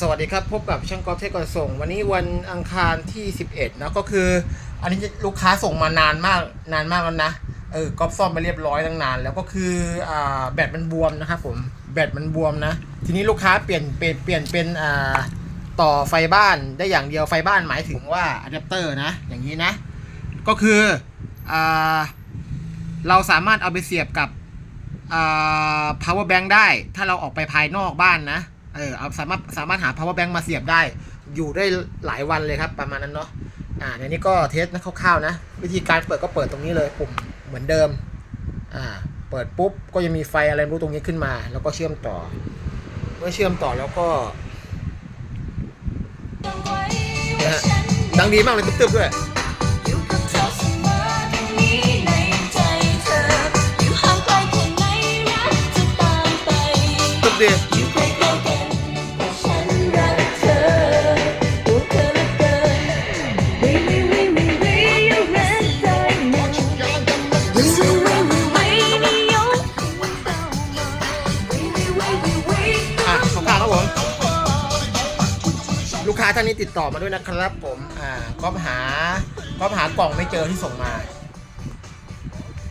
สวัสดีครับ พบกับช่างกอล์ฟเทคก่อนส่ง วันนี้วันอังคารที่ 11นะก็คือ อันนี้ลูกค้าส่งมานานมากนานมากแล้วนะเออกอล์ฟซ่อมไปเรียบร้อยตั้งนาน แล้วก็คืออ่าแบตมันบวมนะครับผมแบตมันบวมนะ ทีนี้ลูกค้าเปลี่ยนเปลี่ยนเปลี่ยนเป็นอ่าต่อไฟบ้านได้อย่างเดียวไฟบ้านหมายถึงว่าอะแดปเตอร์นะอย่างนี้นะ ก็คืออ่าเราสามารถเอาไปเสียบกับอ่า power bank ได้ ถ้าเราออกไปภายนอกบ้านนะ เออเอาสามารถสามารถหา power bank มาเสียบได้ อยู่ได้หลายวันเลยครับ ประมาณนั้นเนาะอ่าในนี้ก็เทสนะคร่าวๆนะ วิธีการเปิดก็เปิดตรงนี้เลยปุ่มเหมือนเดิมอ่าเปิดปุ๊บก็จะมีไฟอะไรไม่รู้ตรงนี้ขึ้นมา แล้วก็เชื่อมต่อ เมื่อเชื่อมต่อแล้วก็นะฮะดังดีมากเลยตึ๊บๆด้วยอยู่กับเธอเสมอตรง ลูกค้าท่านนี้ติดต่อมาด้วยนะครับผมอ่าก็หาก็หากล่องไม่เจอที่ส่งมา